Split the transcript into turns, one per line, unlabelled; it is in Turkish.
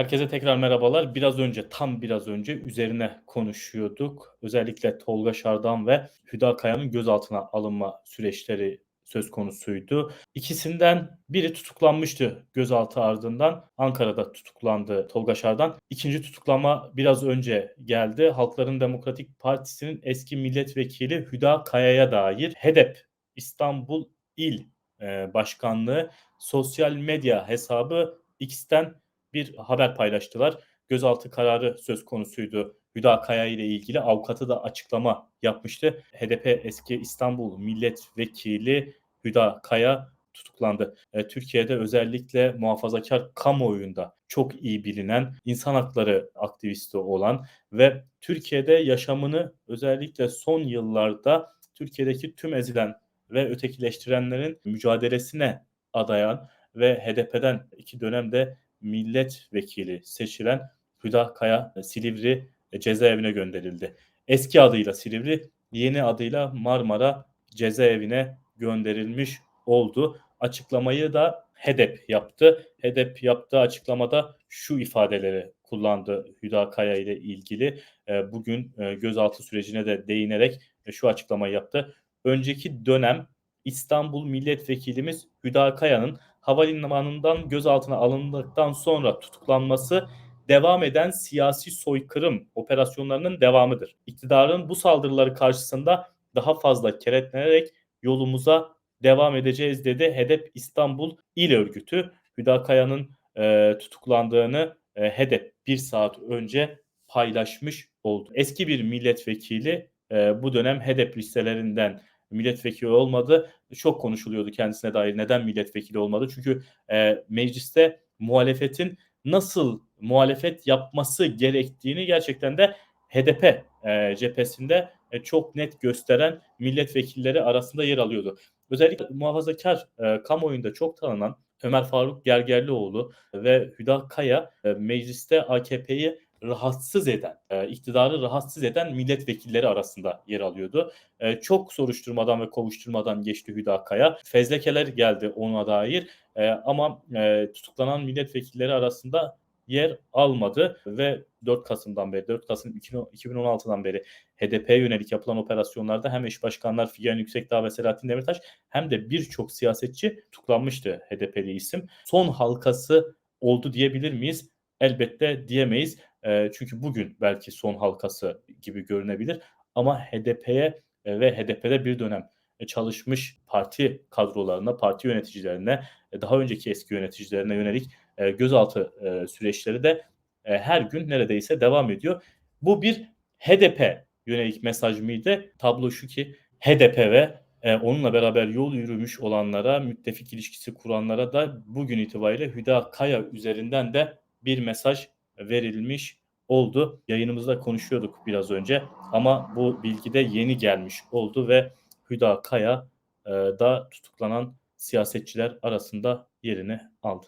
Herkese tekrar merhabalar. Biraz önce, tam biraz önce üzerine konuşuyorduk. Özellikle Tolga Şardan ve Hüda Kaya'nın gözaltına alınma süreçleri söz konusuydu. İkisinden biri tutuklanmıştı gözaltı ardından. Ankara'da tutuklandı Tolga Şardan. İkinci tutuklama biraz önce geldi. Halkların Demokratik Partisi'nin eski milletvekili Hüda Kaya'ya dair HEDEP İstanbul İl e, Başkanlığı sosyal medya hesabı X'ten bir haber paylaştılar. Gözaltı kararı söz konusuydu. Hüda Kaya ile ilgili avukatı da açıklama yapmıştı. HDP eski İstanbul Milletvekili Hüda Kaya tutuklandı. E, Türkiye'de özellikle muhafazakar kamuoyunda çok iyi bilinen, insan hakları aktivisti olan ve Türkiye'de yaşamını özellikle son yıllarda Türkiye'deki tüm ezilen ve ötekileştirenlerin mücadelesine adayan ve HDP'den iki dönemde milletvekili seçilen Hüda Kaya Silivri cezaevine gönderildi. Eski adıyla Silivri, yeni adıyla Marmara cezaevine gönderilmiş oldu. Açıklamayı da HEDEP yaptı. HEDEP yaptığı açıklamada şu ifadeleri kullandı Hüda Kaya ile ilgili. E, bugün e, gözaltı sürecine de değinerek e, şu açıklamayı yaptı. Önceki dönem İstanbul Milletvekilimiz Hüda Kaya'nın havalimanından gözaltına alındıktan sonra tutuklanması devam eden siyasi soykırım operasyonlarının devamıdır. İktidarın bu saldırıları karşısında daha fazla keretlenerek yolumuza devam edeceğiz dedi HEDEP İstanbul İl Örgütü. Hüda Kaya'nın e, tutuklandığını e, HEDEP bir saat önce paylaşmış oldu. Eski bir milletvekili e, bu dönem HEDEP listelerinden milletvekili olmadı. Çok konuşuluyordu kendisine dair neden milletvekili olmadı. Çünkü e, mecliste muhalefetin nasıl muhalefet yapması gerektiğini gerçekten de HDP e, cephesinde e, çok net gösteren milletvekilleri arasında yer alıyordu. Özellikle muhafazakar e, kamuoyunda çok tanınan Ömer Faruk Gergerlioğlu ve Hüda Kaya e, mecliste AKP'yi rahatsız eden, e, iktidarı rahatsız eden milletvekilleri arasında yer alıyordu. E, çok soruşturmadan ve kovuşturmadan geçti Hüda Kaya. Fezlekeler geldi ona dair e, ama tutuklanan milletvekilleri arasında yer almadı ve 4 Kasım'dan beri 4 Kasım 2016'dan beri HDP'ye yönelik yapılan operasyonlarda hem eş başkanlar Figen Yüksekdağ ve Selahattin Demirtaş hem de birçok siyasetçi tutuklanmıştı HDP'li isim. Son halkası oldu diyebilir miyiz? Elbette diyemeyiz. E, çünkü bugün belki son halkası gibi görünebilir ama HDP'ye ve HDP'de bir dönem çalışmış parti kadrolarına, parti yöneticilerine, daha önceki eski yöneticilerine yönelik gözaltı süreçleri de her gün neredeyse devam ediyor. Bu bir HDP yönelik mesaj mıydı? Tablo şu ki HDP ve onunla beraber yol yürümüş olanlara, müttefik ilişkisi kuranlara da bugün itibariyle Hüda Kaya üzerinden de bir mesaj verilmiş oldu. Yayınımızda konuşuyorduk biraz önce ama bu bilgi de yeni gelmiş oldu ve Hüda Kaya e, da tutuklanan siyasetçiler arasında yerini aldı.